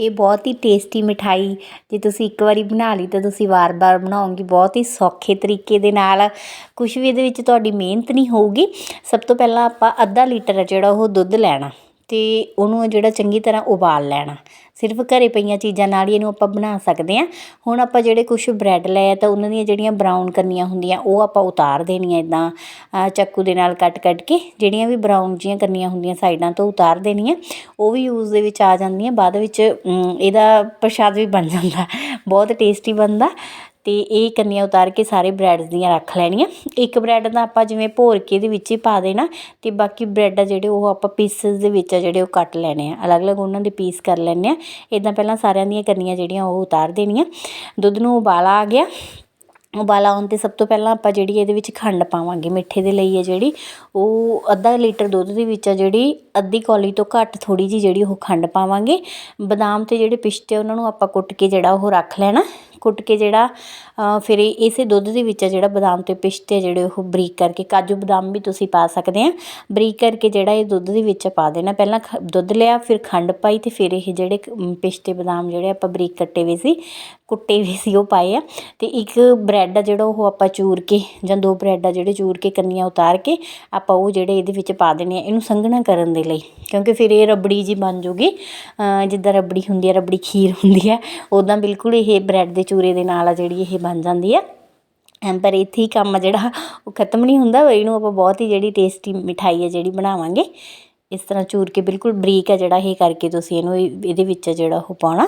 ਇਹ ਬਹੁਤ ਹੀ ਟੇਸਟੀ ਮਿਠਾਈ। ਜੇ ਤੁਸੀਂ ਇੱਕ ਵਾਰੀ ਬਣਾ ਲਈ ਤਾਂ ਤੁਸੀਂ ਵਾਰ-ਵਾਰ ਬਣਾਓਗੇ। ਬਹੁਤ ਹੀ ਸੌਖੇ ਤਰੀਕੇ ਦੇ ਨਾਲ। ਕੁਝ ਵੀ ਇਹਦੇ ਵਿੱਚ ਤੁਹਾਡੀ ਮਿਹਨਤ ਨਹੀਂ ਹੋਊਗੀ। ਸਭ ਤੋਂ ਪਹਿਲਾਂ ਆਪਾਂ ਅੱਧਾ ਲੀਟਰ ਆ ਜਿਹੜਾ ਉਹ ਦੁੱਧ ਲੈਣਾ। ਅਤੇ ਉਹਨੂੰ ਜਿਹੜਾ ਚੰਗੀ ਤਰ੍ਹਾਂ ਉਬਾਲ ਲੈਣਾ। ਸਿਰਫ ਘਰ ਪਈਆਂ ਚੀਜ਼ਾਂ ਨਾਲ ਹੀ ਇਹਨੂੰ ਆਪਾਂ ਬਣਾ ਸਕਦੇ ਹਾਂ। ਹੁਣ ਆਪਾਂ ਜਿਹੜੇ ਕੁਛ ਬ੍ਰੈਡ ਲਏ ਆ ਤਾਂ ਉਹਨਾਂ ਦੀਆਂ ਜਿਹੜੀਆਂ ਬਰਾਊਨ ਕਰਨੀਆਂ ਹੁੰਦੀਆਂ, ਉਹ ਆਪਾਂ ਉਤਾਰ ਦੇਣੀਆਂ ਇੱਦਾਂ ਚੱਕੂ ਦੇ ਨਾਲ ਕੱਟ ਕੱਟ ਕੇ, ਜਿਹੜੀਆਂ ਵੀ ਬਰਾਊਨ ਜੀਆਂ ਕਰਨੀਆਂ ਹੁੰਦੀਆਂ ਸਾਈਡਾਂ ਤੋਂ ਉਤਾਰ ਦੇਣੀਆਂ। ਉਹ ਵੀ ਯੂਜ਼ ਦੇ ਵਿੱਚ ਆ ਜਾਂਦੀਆਂ, ਬਾਅਦ ਵਿੱਚ ਇਹਦਾ ਪ੍ਰਸ਼ਾਦ ਵੀ ਬਣ ਜਾਂਦਾ। ਬਹੁਤ ਟੇਸਟੀ ਬਣਦਾ। ਅਤੇ ਇਹ ਕੰਨੀਆਂ ਉਤਾਰ ਕੇ ਸਾਰੇ ਬ੍ਰੈਡਸ ਦੀਆਂ ਰੱਖ ਲੈਣੀਆਂ। ਇੱਕ ਬ੍ਰੈਡ ਦਾ ਆਪਾਂ ਜਿਵੇਂ ਭੋਰ ਕੇ ਇਹਦੇ ਵਿੱਚ ਹੀ ਪਾ ਦੇਣਾ ਅਤੇ ਬਾਕੀ ਬ੍ਰੈਡ ਆ ਜਿਹੜੇ ਉਹ ਆਪਾਂ ਪੀਸਸ ਦੇ ਵਿੱਚ ਆ ਜਿਹੜੇ ਉਹ ਕੱਟ ਲੈਣੇ ਆ। ਅਲੱਗ-ਅਲੱਗ ਉਹਨਾਂ ਦੇ ਪੀਸ ਕਰ ਲੈਣੇ ਆ। ਇੱਦਾਂ ਪਹਿਲਾਂ ਸਾਰਿਆਂ ਦੀਆਂ ਕੰਨੀਆਂ ਜਿਹੜੀਆਂ ਉਹ ਉਤਾਰ ਦੇਣੀਆਂ। ਦੁੱਧ ਨੂੰ ਉਬਾਲਾ ਆ ਗਿਆ। ਉਬਾਲਾ ਆਉਣ 'ਤੇ ਸਭ ਤੋਂ ਪਹਿਲਾਂ ਆਪਾਂ ਜਿਹੜੀ ਇਹਦੇ ਵਿੱਚ ਖੰਡ ਪਾਵਾਂਗੇ, ਮਿੱਠੇ ਦੇ ਲਈ ਹੈ ਜਿਹੜੀ, ਉਹ ਅੱਧਾ ਲੀਟਰ ਦੁੱਧ ਦੇ ਵਿੱਚ ਆ ਜਿਹੜੀ, ਅੱਧੀ ਕੌਲੀ ਤੋਂ ਘੱਟ ਥੋੜ੍ਹੀ ਜਿਹੀ ਜਿਹੜੀ ਉਹ ਖੰਡ ਪਾਵਾਂਗੇ। ਬਦਾਮ ਅਤੇ ਜਿਹੜੇ ਪਿਸਤੇ ਉਹਨਾਂ ਨੂੰ ਆਪਾਂ ਕੁੱਟ ਕੇ ਜਿਹੜਾ ਉਹ ਰੱਖ ਲੈਣਾ, ਕੁੱਟ ਕੇ ਜਿਹੜਾ ਫਿਰ ਇਸੇ ਦੁੱਧ ਦੇ ਵਿੱਚ ਆ ਜਿਹੜਾ ਬਦਾਮ 'ਤੇ ਪਿਸਤੇ ਆ ਜਿਹੜੇ ਉਹ ਬਰੀਕ ਕਰਕੇ, ਕਾਜੂ ਬਦਾਮ ਵੀ ਤੁਸੀਂ ਪਾ ਸਕਦੇ ਆ। ਬਰੀਕ ਕਰਕੇ ਜਿਹੜਾ ਇਹ ਦੁੱਧ ਦੇ ਵਿੱਚ ਪਾ ਦੇਣਾ, ਪਹਿਲਾਂ ਖ- ਦੁੱਧ ਲਿਆ, ਫਿਰ ਖੰਡ ਪਾਈ ਅਤੇ ਫਿਰ ਇਹ ਜਿਹੜੇ ਪਿਸਤੇ ਬਦਾਮ ਜਿਹੜੇ ਆਪਾਂ ਬਰੀਕ ਕੱਟੇ ਹੋਏ ਸੀ, ਕੁੱਟੇ ਵੀ ਸੀ ਉਹ ਪਾਏ ਆ। ਅਤੇ ਇੱਕ ਬ੍ਰੈਡ ਆ ਜਿਹੜਾ ਉਹ ਆਪਾਂ ਚੂਰ ਕੇ ਜਾਂ ਦੋ ਬ੍ਰੈਡ ਆ ਜਿਹੜੇ ਚੂਰ ਕੇ ਕੰਨੀਆਂ ਉਤਾਰ ਕੇ ਆਪਾਂ ਉਹ ਜਿਹੜੇ ਇਹਦੇ ਵਿੱਚ ਪਾ ਦੇਣੇ ਆ ਇਹਨੂੰ ਸੰਘਣਾ ਕਰਨ ਦੇ ਲਈ। ਕਿਉਂਕਿ ਫਿਰ ਇਹ ਰਬੜੀ ਜੀ ਬਣ ਜੂਗੀ। ਜਿੱਦਾਂ ਰਬੜੀ ਹੁੰਦੀ ਹੈ ਰਬੜੀ ਖੀਰ ਹੁੰਦੀ ਹੈ ਉੱਦਾਂ ਬਿਲਕੁਲ ਇਹ ਬ੍ਰੈਡ ਦੇ ਚੂਰੇ ਦੇ ਨਾਲ ਆ ਜਿਹੜੀ ਇਹ ਬਣ ਜਾਂਦੀ ਹੈ ਐਂ ਪਰ ਇੱਥੇ ਹੀ ਕੰਮ ਆ ਜਿਹੜਾ, ਉਹ ਖਤਮ ਨਹੀਂ ਹੁੰਦਾ ਇਹਨੂੰ ਆਪਾਂ ਬਹੁਤ ਹੀ ਜਿਹੜੀ ਟੇਸਟੀ ਮਿਠਾਈ ਹੈ ਜਿਹੜੀ ਬਣਾਵਾਂਗੇ। ਇਸ ਤਰ੍ਹਾਂ ਚੂਰ ਕੇ ਬਿਲਕੁਲ ਬਰੀਕ ਹੈ ਜਿਹੜਾ ਇਹ ਕਰਕੇ ਤੁਸੀਂ ਇਹਨੂੰ ਇਹਦੇ ਵਿੱਚ ਜਿਹੜਾ ਉਹ ਪਾਉਣਾ।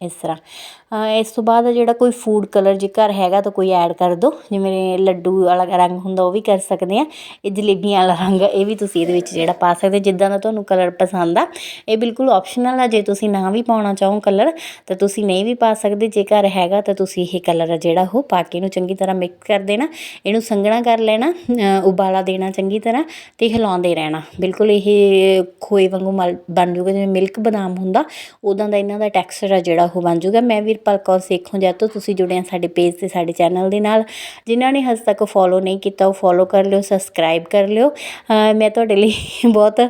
ਇਸ ਤਰ੍ਹਾਂ। ਇਸ ਤੋਂ ਬਾਅਦ ਜਿਹੜਾ ਕੋਈ ਫੂਡ ਕਲਰ ਜੇ ਘਰ ਹੈਗਾ ਤਾਂ ਕੋਈ ਐਡ ਕਰ ਦਿਓ ਜਿਵੇਂ ਲੱਡੂ ਵਾਲਾ ਰੰਗ ਹੁੰਦਾ ਉਹ ਵੀ ਕਰ ਸਕਦੇ ਆ। ਇਹ ਜਲੇਬੀਆਂ ਵਾਲਾ ਰੰਗ ਇਹ ਵੀ ਤੁਸੀਂ ਇਹਦੇ ਵਿੱਚ ਜਿਹੜਾ ਪਾ ਸਕਦੇ ਜਿੱਦਾਂ ਦਾ ਤੁਹਾਨੂੰ ਕਲਰ ਪਸੰਦ ਆ। ਇਹ ਬਿਲਕੁਲ ਆਪਸ਼ਨਲ ਆ, ਜੇ ਤੁਸੀਂ ਨਾ ਵੀ ਪਾਉਣਾ ਚਾਹੋ ਕਲਰ ਤਾਂ ਤੁਸੀਂ ਨਹੀਂ ਵੀ ਪਾ ਸਕਦੇ। ਜੇ ਘਰ ਹੈਗਾ ਤਾਂ ਤੁਸੀਂ ਇਹ ਕਲਰ ਆ ਜਿਹੜਾ ਉਹ ਪਾ ਕੇ ਇਹਨੂੰ ਚੰਗੀ ਤਰ੍ਹਾਂ ਮਿਕਸ ਕਰ ਦੇਣਾ। ਇਹਨੂੰ ਸੰਘਣਾ ਕਰ ਲੈਣਾ ਉਬਾਲਾ ਦੇਣਾ ਚੰਗੀ ਤਰ੍ਹਾਂ ਤੇ ਹਿਲਾਉਂਦੇ ਰਹਿਣਾ। ਬਿਲਕੁਲ ਇਹ ਖੋਏ ਵਾਂਗੂ ਮਲ ਬਣ ਜੂਗਾ, ਜਿਵੇਂ ਮਿਲਕ ਬਦਾਮ ਹੁੰਦਾ ਉਦਾਂ ਦਾ ਇਹਨਾਂ ਦਾ ਟੈਕਸਚਰ ਆ ਜਿਹੜਾ ਉਹ ਬਣ ਜੂਗਾ ਮੈਂ ਵੀਰਪਾਲ ਕੌਰ ਸੇਖੋਂ ਜਦ ਤੋਂ ਤੁਸੀਂ ਜੁੜੇ ਆ ਸਾਡੇ ਪੇਜ ਤੇ ਸਾਡੇ ਚੈਨਲ ਦੇ ਨਾਲ। ਜਿਨ੍ਹਾਂ ਨੇ ਹਜੇ ਤੱਕ ਫੋਲੋ ਨਹੀਂ ਕੀਤਾ, ਉਹ ਫੋਲੋ ਕਰ ਲਿਓ ਸਬਸਕ੍ਰਾਈਬ ਕਰ ਲਿਓ। ਮੈਂ ਤੁਹਾਡੇ ਲਈ ਬਹੁਤ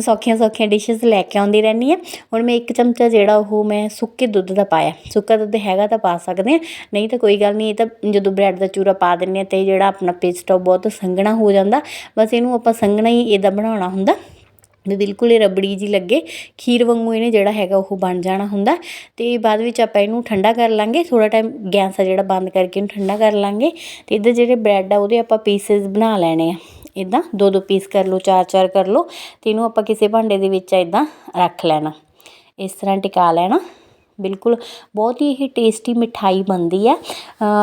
ਸੌਖੀਆਂ ਸੌਖੀਆਂ ਡਿਸ਼ਸ ਲੈ ਕੇ ਆਉਂਦੀ ਰਹਿੰਦੀ ਹਾਂ। ਹੁਣ ਮੈਂ ਇੱਕ ਚਮਚਾ ਜਿਹੜਾ ਉਹ ਮੈਂ ਸੁੱਕੇ ਦੁੱਧ ਦਾ ਪਾਇਆ। ਸੁੱਕਾ ਦੁੱਧ ਹੈਗਾ ਤਾਂ ਪਾ ਸਕਦੇ ਆ ਨਹੀਂ ਤਾਂ ਕੋਈ ਗੱਲ ਨਹੀਂ, ਇਹ ਤਾਂ ਜਦੋਂ ਬ੍ਰੈਡ ਦਾ ਚੂਰਾ ਪਾ ਦਿੰਦੇ ਆ ਤੇ ਜਿਹੜਾ ਆਪਣਾ ਪੇਸਟ ਆ ਉਹ ਬਹੁਤ ਸੰਘਣਾ ਹੋ ਜਾਂਦਾ। ਬਸ ਇਹਨੂੰ ਆਪਾਂ ਸੰਘਣਾ ਹੀ ਇਹਦਾ ਬਣਾਉਣਾ ਹੁੰਦਾ। ਵੀ ਬਿਲਕੁਲ ਇਹ ਰਬੜੀ ਜੀ ਲੱਗੇ, ਖੀਰ ਵਾਂਗੂ ਇਹਨੇ ਜਿਹੜਾ ਹੈਗਾ ਉਹ ਬਣ ਜਾਣਾ ਹੁੰਦਾ। ਤੇ ਬਾਅਦ ਵਿੱਚ ਆਪਾਂ ਇਹਨੂੰ ਠੰਡਾ ਕਰ ਲਾਂਗੇ ਥੋੜਾ ਟਾਈਮ ਗੈਸ ਆ ਜਿਹੜਾ ਬੰਦ ਕਰਕੇ ਇਹਨੂੰ ਠੰਡਾ ਕਰ ਲਾਂਗੇ। ਤੇ ਇੱਧਰ ਜਿਹੜੇ ਬ੍ਰੈਡ ਆ ਉਹਦੇ ਆਪਾਂ ਪੀਸਸ ਬਣਾ ਲੈਣੇ ਆ। ਇਦਾਂ ਦੋ ਦੋ ਪੀਸ ਕਰ ਲਓ, ਚਾਰ ਚਾਰ ਕਰ ਲਓ ਤੇ ਇਹਨੂੰ ਆਪਾਂ ਕਿਸੇ ਭਾਂਡੇ ਦੇ ਵਿੱਚ ਇਦਾਂ ਰੱਖ ਲੈਣਾ। ਇਸ ਤਰ੍ਹਾਂ ਟਿਕਾ ਲੈਣਾ। ਬਿਲਕੁਲ ਬਹੁਤ ਹੀ ਇਹ ਟੇਸਟੀ ਮਿਠਾਈ ਬਣਦੀ ਹੈ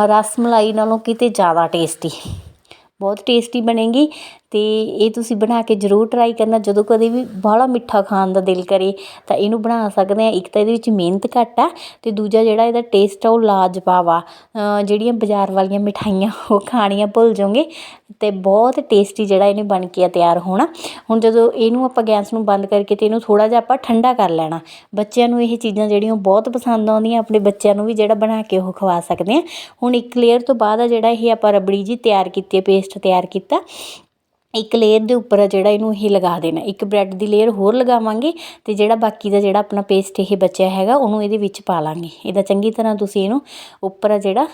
ਰਸ ਮਲਾਈ ਨਾਲੋਂ ਕਿਤੇ ਜ਼ਿਆਦਾ ਟੇਸਟੀ ਬਹੁਤ ਟੇਸਟੀ ਬਣੇਗੀ ਅਤੇ ਇਹ ਤੁਸੀਂ ਬਣਾ ਕੇ ਜ਼ਰੂਰ ਟਰਾਈ ਕਰਨਾ। ਜਦੋਂ ਕਦੇ ਵੀ ਬਾਹਲਾ ਮਿੱਠਾ ਖਾਣ ਦਾ ਦਿਲ ਕਰੇ, ਤਾਂ ਇਹਨੂੰ ਬਣਾ ਸਕਦੇ ਹਾਂ। ਇੱਕ ਤਾਂ ਇਹਦੇ ਵਿੱਚ ਮਿਹਨਤ ਘੱਟ ਆ ਅਤੇ ਦੂਜਾ ਜਿਹੜਾ ਇਹਦਾ ਟੇਸਟ ਆ, ਉਹ ਲਾਜਵਾਬ ਆ। ਜਿਹੜੀਆਂ ਬਾਜ਼ਾਰ ਵਾਲੀਆਂ ਮਿਠਾਈਆਂ, ਉਹ ਖਾਣੀਆਂ ਭੁੱਲ ਜਾਓਗੇ ਅਤੇ ਬਹੁਤ ਟੇਸਟੀ ਜਿਹੜਾ ਇਹਨੇ ਬਣ ਕੇ ਆ, ਤਿਆਰ ਹੋਣਾ। ਹੁਣ ਜਦੋਂ ਇਹਨੂੰ ਆਪਾਂ ਗੈਸ ਨੂੰ ਬੰਦ ਕਰਕੇ ਤੇ ਇਹਨੂੰ ਥੋੜ੍ਹਾ ਜਿਹਾ ਆਪਾਂ ਠੰਡਾ ਕਰ ਲੈਣਾ। ਬੱਚਿਆਂ ਨੂੰ ਇਹ ਚੀਜ਼ਾਂ ਜਿਹੜੀਆਂ ਬਹੁਤ ਪਸੰਦ ਆਉਂਦੀਆਂ, ਆਪਣੇ ਬੱਚਿਆਂ ਨੂੰ ਵੀ ਜਿਹੜਾ ਬਣਾ ਕੇ ਉਹ ਖਵਾ ਸਕਦੇ ਆ ਹੁਣ ਇੱਕ ਲੇਅਰ ਤੋਂ ਬਾਅਦ ਆ ਜਿਹੜਾ ਇਹ ਆਪਾਂ ਰਬੜੀ ਜੀ ਤਿਆਰ ਕੀਤੀ ਹੈ ਪੇਸਟ ਤਿਆਰ ਕੀਤਾ। ਇੱਕ ਲੇਅਰ ਦੇ ਉੱਪਰ ਆ ਜਿਹੜਾ ਇਹਨੂੰ ਇਹ ਲਗਾ ਦੇਣਾ। ਇੱਕ ਬ੍ਰੈਡ ਦੀ ਲੇਅਰ ਹੋਰ ਲਗਾਵਾਂਗੇ ਅਤੇ ਜਿਹੜਾ ਬਾਕੀ ਦਾ ਜਿਹੜਾ ਆਪਣਾ ਪੇਸਟ ਇਹ ਬਚਿਆ ਹੈਗਾ, ਉਹਨੂੰ ਇਹਦੇ ਵਿੱਚ ਪਾ ਲਾਂਗੇ। ਇਹਦਾ ਚੰਗੀ ਤਰ੍ਹਾਂ ਤੁਸੀਂ ਇਹਨੂੰ ਉੱਪਰ ਆ ਜਿਹੜਾ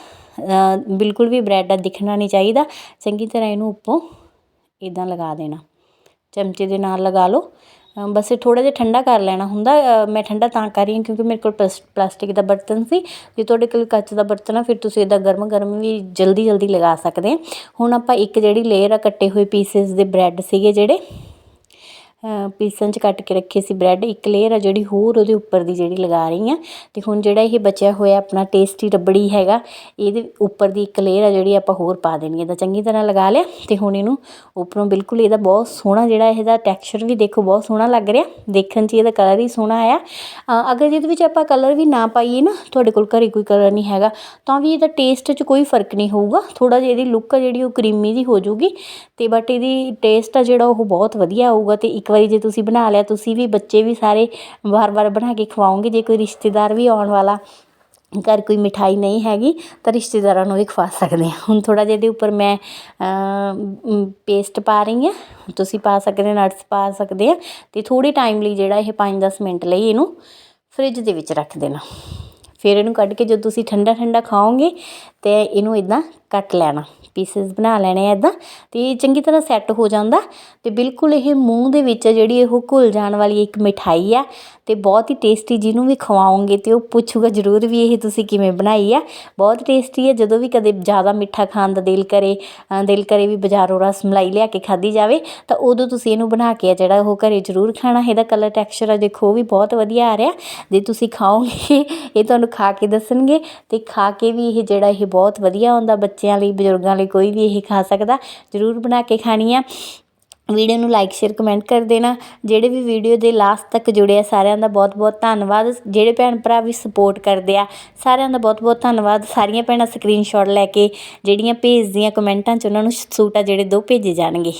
ਬਿਲਕੁਲ ਵੀ ਬ੍ਰੈਡ ਦਾ ਦਿਖਣਾ ਨਹੀਂ ਚਾਹੀਦਾ। ਚੰਗੀ ਤਰ੍ਹਾਂ ਇਹਨੂੰ ਉੱਪਰੋਂ ਇੱਦਾਂ ਲਗਾ ਦੇਣਾ। ਚਮਚੇ ਦੇ ਨਾਲ ਲਗਾ ਲਓ। ਬਸ ਇਹ ਥੋੜ੍ਹਾ ਜਿਹਾ ਠੰਡਾ ਕਰ ਲੈਣਾ ਹੁੰਦਾ। ਮੈਂ ਠੰਡਾ ਤਾਂ ਕਰ ਰਹੀ ਹਾਂ ਕਿਉਂਕਿ ਮੇਰੇ ਕੋਲ ਪਲਸ- ਪਲਾਸਟਿਕ ਦਾ ਬਰਤਨ ਸੀ। ਜੇ ਤੁਹਾਡੇ ਕੋਲ ਕੱਚ ਦਾ ਬਰਤਨ ਆ, ਫਿਰ ਤੁਸੀਂ ਇਹਦਾ ਗਰਮ ਗਰਮ ਵੀ ਜਲਦੀ ਜਲਦੀ ਲਗਾ ਸਕਦੇ ਆ। ਹੁਣ ਆਪਾਂ ਇੱਕ ਜਿਹੜੀ ਲੇਅਰ ਆ, ਕੱਟੇ ਹੋਏ ਪੀਸਿਸ ਦੇ ਬ੍ਰੈਡ ਸੀਗੇ ਜਿਹੜੇ ਪੀਸਾਂ 'ਚ ਕੱਟ ਕੇ ਰੱਖੇ ਸੀ ਬ੍ਰੈਡ ਇੱਕ ਲੇਅਰ ਆ ਜਿਹੜੀ ਹੋਰ ਉਹਦੇ ਉੱਪਰ ਦੀ ਜਿਹੜੀ ਲਗਾ ਰਹੀ ਹਾਂ ਅਤੇ ਹੁਣ ਜਿਹੜਾ ਇਹ ਬਚਿਆ ਹੋਇਆ ਆਪਣਾ ਟੇਸਟੀ ਰਬੜੀ ਹੈਗਾ, ਇਹਦੇ ਉੱਪਰ ਦੀ ਇੱਕ ਲੇਅਰ ਆ ਜਿਹੜੀ ਆਪਾਂ ਹੋਰ ਪਾ ਦੇਣੀ ਇਹਦਾ ਚੰਗੀ ਤਰ੍ਹਾਂ ਲਗਾ ਲਿਆ ਅਤੇ ਹੁਣ ਇਹਨੂੰ ਉੱਪਰੋਂ ਬਿਲਕੁਲ ਇਹਦਾ ਬਹੁਤ ਸੋਹਣਾ ਜਿਹੜਾ ਇਹਦਾ ਟੈਕਸਚਰ ਵੀ ਦੇਖੋ ਬਹੁਤ ਸੋਹਣਾ ਲੱਗ ਰਿਹਾ। ਦੇਖਣ 'ਚ ਇਹਦਾ ਕਲਰ ਹੀ ਸੋਹਣਾ ਆਇਆ। ਅਗਰ ਇਹਦੇ ਵਿੱਚ ਆਪਾਂ ਕਲਰ ਵੀ ਨਾ ਪਾਈਏ ਨਾ, ਤੁਹਾਡੇ ਕੋਲ ਘਰੇ ਕੋਈ ਕਲਰ ਨਹੀਂ ਹੈਗਾ, ਤਾਂ ਵੀ ਇਹਦਾ ਟੇਸਟ 'ਚ ਕੋਈ ਫ਼ਰਕ ਨਹੀਂ ਹੋਊਗਾ। ਥੋੜਾ ਜਿਹਾ ਇਹਦੀ ਲੁੱਕ ਆ ਜਿਹੜੀ ਉਹ ਕਰੀਮੀ ਦੀ ਹੋ ਜਾਊਗੀ ਤੇ ਬਟ ਇਹਦੀ ਟੇਸਟ ਆ ਜਿਹੜਾ ਉਹ ਬਹੁਤ ਵਧੀਆ ਆਊਗਾ ਤੇ ਇੱਕ ਵਾਰੀ ਜੇ ਤੁਸੀਂ ਬਣਾ ਲਿਆ, ਤੁਸੀਂ ਵੀ ਬੱਚੇ ਵੀ ਸਾਰੇ ਵਾਰ-ਵਾਰ ਬਣਾ ਕੇ ਖਵਾਓਗੇ, ਜੇ ਕੋਈ ਰਿਸ਼ਤੇਦਾਰ ਵੀ ਆਉਣ ਵਾਲਾ ਘਰ ਕੋਈ ਮਿਠਾਈ ਨਹੀਂ ਹੈਗੀ, ਤਾਂ ਰਿਸ਼ਤੇਦਾਰਾਂ ਨੂੰ ਵੀ ਖਵਾ ਸਕਦੇ ਹਾਂ। ਹੁਣ ਥੋੜਾ ਜਿਹਾ ਇਹਦੇ ਉੱਪਰ ਮੈਂ ਪੇਸਟ ਪਾ ਰਹੀ ਹਾਂ। ਤੁਸੀਂ ਪਾ ਸਕਦੇ ਨਟਸ ਪਾ ਸਕਦੇ ਆ ਤੇ ਥੋੜੇ ਟਾਈਮ ਲਈ ਜਿਹੜਾ ਇਹ 5-10 ਮਿੰਟ ਲਈ ਇਹਨੂੰ ਫ੍ਰਿਜ ਦੇ ਵਿੱਚ ਰੱਖ ਦੇਣਾ। ਫਿਰ ਇਹਨੂੰ ਕੱਢ ਕੇ ਜਦੋਂ ਤੁਸੀਂ ਠੰਡਾ ਠੰਡਾ ਖਾਓਗੇ ਤੇ ਇਹਨੂੰ ਇਦਾਂ ਕੱਟ ਲੈਣਾ ਪੀਸਿਸ ਬਣਾ ਲੈਣੇ ਆ ਇਦਾਂ ਤੇ ਚੰਗੀ ਤਰ੍ਹਾਂ ਸੈੱਟ ਹੋ ਜਾਂਦਾ ਤੇ ਬਿਲਕੁਲ ਇਹ ਮੂੰਹ ਦੇ ਵਿੱਚ ਜਿਹੜੀ ਉਹ ਘੁਲ ਜਾਣ ਵਾਲੀ ਇੱਕ ਮਿਠਾਈ ਆ ਤੇ ਬਹੁਤ ਹੀ ਟੇਸਟੀ ਜਿਹਨੂੰ ਵੀ ਖਵਾਓਗੇ ਤੇ ਉਹ ਪੁੱਛੂਗਾ ਜ਼ਰੂਰ ਵੀ ਇਹ ਤੁਸੀਂ ਕਿਵੇਂ ਬਣਾਈ ਆ। ਬਹੁਤ ਟੇਸਟੀ ਹੈ ਜਦੋਂ ਵੀ ਕਦੇ ਜ਼ਿਆਦਾ ਮਿੱਠਾ ਖਾਣ ਦਾ ਦਿਲ ਕਰੇ ਦਿਲ ਕਰੇ ਵੀ ਬਾਜ਼ਾਰੋਂ ਰਸ ਮਲਾਈ ਲਿਆ ਕੇ ਖਾਧੀ ਜਾਵੇ, ਤਾਂ ਉਦੋਂ ਤੁਸੀਂ ਇਹਨੂੰ ਬਣਾ ਕੇ ਆ ਜਿਹੜਾ ਉਹ ਘਰੇ ਜ਼ਰੂਰ ਖਾਣਾ। ਇਹਦਾ ਕਲਰ ਟੈਕਸਚਰ ਆ ਦੇਖੋ, ਉਹ ਵੀ ਬਹੁਤ ਵਧੀਆ ਆ ਰਿਹਾ। ਜੇ ਤੁਸੀਂ ਖਾਓਗੇ, ਇਹ ਤੁਹਾਨੂੰ ਖਾ ਕੇ ਦੱਸਣਗੇ ਤੇ ਖਾ ਕੇ ਵੀ ਇਹ ਜਿਹੜਾ ਇਹ ਬਹੁਤ ਵਧੀਆ ਹੁੰਦਾ, ਬੱਚਿਆਂ ਲਈ, ਬਜ਼ੁਰਗਾਂ ਲਈ ਕੋਈ ਵੀ ਇਹ ਖਾ ਸਕਦਾ। ਜ਼ਰੂਰ ਬਣਾ ਕੇ ਖਾਣੀ ਆ। ਵੀਡੀਓ ਨੂੰ ਲਾਈਕ ਸ਼ੇਅਰ ਕਮੈਂਟ ਕਰ ਦੇਣਾ। ਜਿਹੜੇ ਵੀ ਵੀਡੀਓ ਦੇ ਲਾਸਟ ਤੱਕ ਜੁੜੇ ਆ, ਸਾਰਿਆਂ ਦਾ ਬਹੁਤ ਬਹੁਤ ਧੰਨਵਾਦ। ਜਿਹੜੇ ਭੈਣ ਭਰਾ ਵੀ ਸਪੋਰਟ ਕਰਦੇ ਆ, ਸਾਰਿਆਂ ਦਾ ਬਹੁਤ ਬਹੁਤ ਧੰਨਵਾਦ। ਸਾਰੀਆਂ ਭੈਣਾਂ ਸਕਰੀਨਸ਼ਾਟ ਲੈ ਕੇ ਜਿਹੜੀਆਂ ਭੇਜਦੀਆਂ ਕਮੈਂਟਾਂ 'ਚ, ਉਹਨਾਂ ਨੂੰ ਸੂਟ ਆ ਜਿਹੜੇ ਦੋ ਭੇਜੇ ਜਾਣਗੇ।